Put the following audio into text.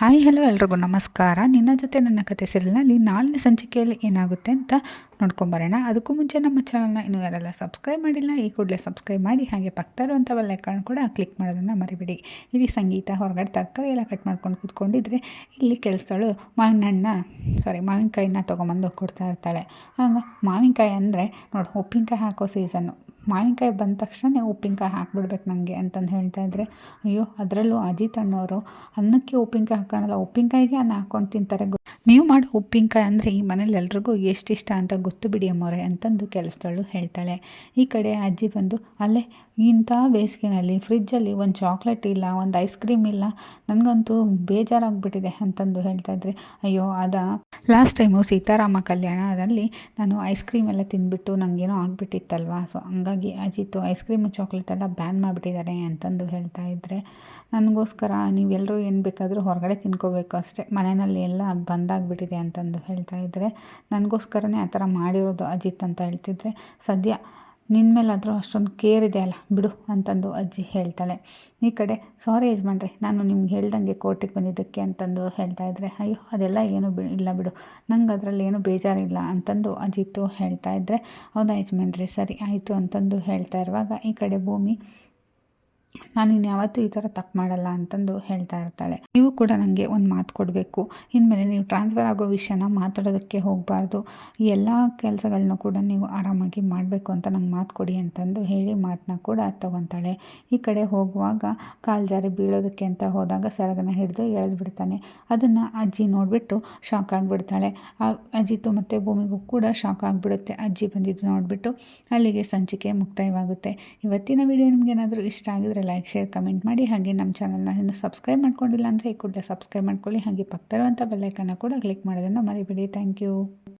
Hi hello ಎಲ್ರಿಗೂ ನಮಸ್ಕಾರ. ನಿನ್ನ ಜೊತೆ ನನ್ನ ಕತೆ ಸೀರಿಯಲ್ನಲ್ಲಿ ನಾಳಿನ ಸಂಚಿಕೆಯಲ್ಲಿ ಏನಾಗುತ್ತೆ ಅಂತ ನೋಡ್ಕೊಂಬರೋಣ ಅದಕ್ಕೂ ಮುಂಚೆ ನಮ್ಮ ಚಾನಲ್ನ ಇನ್ನೂ ಯಾರೆಲ್ಲ ಸಬ್ಸ್ಕ್ರೈಬ್ ಮಾಡಿಲ್ಲ, ಈ ಕೂಡಲೇ ಸಬ್ಸ್ಕ್ರೈಬ್ ಮಾಡಿ, ಹಾಗೆ ಪಕ್ಕ ಇರುವಂಥ ಲೆಕ್ಕನ ಕೂಡ ಕ್ಲಿಕ್ ಮಾಡೋದನ್ನು ಮರಿಬೇಡಿ. ಇಲ್ಲಿ ಸಂಗೀತ ಹೊರಗಡೆ ತರಕಾರಿ ಎಲ್ಲ ಕಟ್ ಮಾಡ್ಕೊಂಡು ಕೂತ್ಕೊಂಡಿದ್ರೆ ಇಲ್ಲಿ ಕೆಲಸದಳು ಮಾವಿನ ಹಣ್ಣ ಸಾರಿ ಮಾವಿನಕಾಯಿನ ತೊಗೊಂಬಂದು ಕೊಡ್ತಾ ಇರ್ತಾಳೆ. ಆಗ ಮಾವಿನಕಾಯಿ ಅಂದರೆ ನೋಡಿ, ಉಪ್ಪಿನಕಾಯಿ ಹಾಕೋ ಸೀಸನ್ನು ಮಾವಿನಕಾಯಿ ಬಂದ ತಕ್ಷಣ ಉಪ್ಪಿನಕಾಯಿ ಹಾಕ್ಬಿಡ್ಬೇಕು ನನಗೆ ಅಂತಂದು ಹೇಳ್ತಾ ಇದ್ದರೆ ಅಯ್ಯೋ, ಅದರಲ್ಲೂ ಅಜಿತ್ ಅಣ್ಣವರು ಅನ್ನಕ್ಕೆ ಉಪ್ಪಿನಕಾಯಿ ಹಾಕೋಣಲ್ಲ, ಉಪ್ಪಿನಕಾಯಿಗೆ ಅನ್ನ ಹಾಕ್ಕೊಂಡು ತಿಂತಾರೆ ನೀವು ಮಾಡೋ ಉಪ್ಪಿನಕಾಯಿ ಅಂದರೆ ಈ ಮನೇಲಿ ಎಲ್ರಿಗೂ ಎಷ್ಟು ಇಷ್ಟ ಅಂತ ಗೊತ್ತು ಬಿಡಿ ಅಮ್ಮವ್ರೆ ಅಂತಂದು ಕೆಲಸದವಳು ಹೇಳ್ತಾಳೆ. ಈ ಕಡೆ ಅಜ್ಜಿ ಬಂದು, ಅಲ್ಲೇ, ಇಂಥ ಬೇಸಿಗೆನಲ್ಲಿ ಫ್ರಿಜ್ಜಲ್ಲಿ ಒಂದು ಚಾಕ್ಲೇಟ್ ಇಲ್ಲ, ಒಂದು ಐಸ್ ಕ್ರೀಮ್ ಇಲ್ಲ, ನನಗಂತೂ ಬೇಜಾರಾಗ್ಬಿಟ್ಟಿದೆ ಅಂತಂದು ಹೇಳ್ತಾ ಇದ್ರೆ, ಅಯ್ಯೋ, ಅದ ಲಾಸ್ಟ್ ಟೈಮು ಸೀತಾರಾಮ ಕಲ್ಯಾಣದಲ್ಲಿ ನಾನು ಐಸ್ ಕ್ರೀಮ್ ಎಲ್ಲ ತಿಂದ್ಬಿಟ್ಟು ನನಗೇನೋ ಆಗಿಬಿಟ್ಟಿತ್ತಲ್ವ ಸೊ ಹಂಗಾಗಿ ಅಜಿತ್ತು ಐಸ್ ಕ್ರೀಮ್, ಚಾಕ್ಲೇಟ್ ಎಲ್ಲ ಬ್ಯಾನ್ ಮಾಡಿಬಿಟ್ಟಿದ್ದಾರೆ ಅಂತಂದು ಹೇಳ್ತಾ ಇದ್ದರೆ ನನಗೋಸ್ಕರ ನೀವೆಲ್ಲರೂ ಏನು ಬೇಕಾದರೂ ಹೊರಗಡೆ ತಿನ್ಕೋಬೇಕು ಅಷ್ಟೇ, ಮನೆಯಲ್ಲಿ ಎಲ್ಲ ಬಂದಾಗ್ಬಿಟ್ಟಿದೆ ಅಂತಂದು ಹೇಳ್ತಾ ಇದ್ದರೆ ನನಗೋಸ್ಕರನೇ ಆ ಥರ ಮಾಡಿರೋದು ಅಜಿತ್ ಅಂತ ಹೇಳ್ತಿದ್ರೆ, ಸದ್ಯ ನಿನ್ನ ಮೇಲಾದರೂ ಅಷ್ಟೊಂದು ಕೇರ್ ಇದೆ ಅಲ್ಲ, ಬಿಡು ಅಂತಂದು ಅಜ್ಜಿ ಹೇಳ್ತಾಳೆ. ಈ ಕಡೆ ಸಾರಿ ಯಜಮಾನ್ರಿ, ನಾನು ನಿಮ್ಗೆ ಹೇಳ್ದಂಗೆ ಕೋರ್ಟಿಗೆ ಬಂದಿದ್ದಕ್ಕೆ ಅಂತಂದು ಹೇಳ್ತಾ ಇದ್ದರೆ ಅಯ್ಯೋ, ಅದೆಲ್ಲ ಏನು ಬಿ, ಇಲ್ಲ ಬಿಡು, ನಂಗೆ ಅದರಲ್ಲಿ ಏನು ಬೇಜಾರಿಲ್ಲ ಅಂತಂದು ಅಜಿತ್ತು ಹೇಳ್ತಾ ಇದ್ದರೆ ಹೌದಾ ಯಜಮಾನ್ರಿ, ಸರಿ, ಆಯಿತು ಅಂತಂದು ಹೇಳ್ತಾ ಇರುವಾಗ, ಈ ಕಡೆ ಭೂಮಿ ನಾನು ಯಾವತ್ತೂ ಈ ಥರ ತಪ್ಪು ಮಾಡಲ್ಲ ಅಂತಂದು ಹೇಳ್ತಾ ಇರ್ತಾಳೆ. ನೀವು ಕೂಡ ನನಗೆ ಒಂದು ಮಾತು ಕೊಡಬೇಕು. ಇನ್ಮೇಲೆ ನೀವು ಟ್ರಾನ್ಸ್ಫರ್ ಆಗೋ ವಿಷಯನ ಮಾತಾಡೋದಕ್ಕೆ ಹೋಗಬಾರ್ದು. ಎಲ್ಲ ಕೆಲಸಗಳನ್ನ ಕೂಡ ನೀವು ಆರಾಮಾಗಿ ಮಾಡಬೇಕು ಅಂತ ನಂಗೆ ಮಾತು ಕೊಡಿ ಅಂತಂದು ಹೇಳಿ ಮಾತನ್ನ ಕೂಡ ತಗೊತಾಳೆ. ಈ ಕಡೆ ಹೋಗುವಾಗ ಕಾಲು ಜಾರಿ ಬೀಳೋದಕ್ಕೆ ಅಂತ ಹೋದಾಗ ಸರಗನ ಹಿಡಿದು ಎಳೆದು ಬಿಡ್ತಾನೆ ಅದನ್ನು ಅಜ್ಜಿ ನೋಡಿಬಿಟ್ಟು ಶಾಕ್ ಆಗಿಬಿಡ್ತಾಳೆ. ಆ ಅಜ್ಜಿತು ಮತ್ತು ಭೂಮಿಗೂ ಕೂಡ ಶಾಕ್ ಆಗಿಬಿಡುತ್ತೆ. ಅಜ್ಜಿ ಬಂದಿದ್ದು ನೋಡಿಬಿಟ್ಟು ಅಲ್ಲಿಗೆ ಸಂಚಿಕೆ ಮುಕ್ತಾಯವಾಗುತ್ತೆ. ಇವತ್ತಿನ ವಿಡಿಯೋ ನಿಮಗೇನಾದರೂ ಇಷ್ಟ ಆಗಿದ್ರೆ ಶೇರ್ ಕಮೆಂಟ್ ಮಾಡಿ. ಹಾಗೆ ನಮ್ಮ ಚಾನಲ್ನ ಇನ್ನು ಸಬ್ಸ್ಕ್ರೈಬ್ ಮಾಡ್ಕೊಂಡಿಲ್ಲ ಅಂದರೆ ಈ ಕೂಡಲೇ ಸಬ್ಸ್ಕ್ರೈಬ್ ಮಾಡ್ಕೊಳ್ಳಿ. ಹಾಗೆ ಪಕ್ಕದಲ್ಲಿರುವಂಥ ಬೆಲ್ಲೈಕನ್ನು ಕೂಡ ಕ್ಲಿಕ್ ಮಾಡೋದನ್ನು ಮರಿಬೇಡಿ. Thank you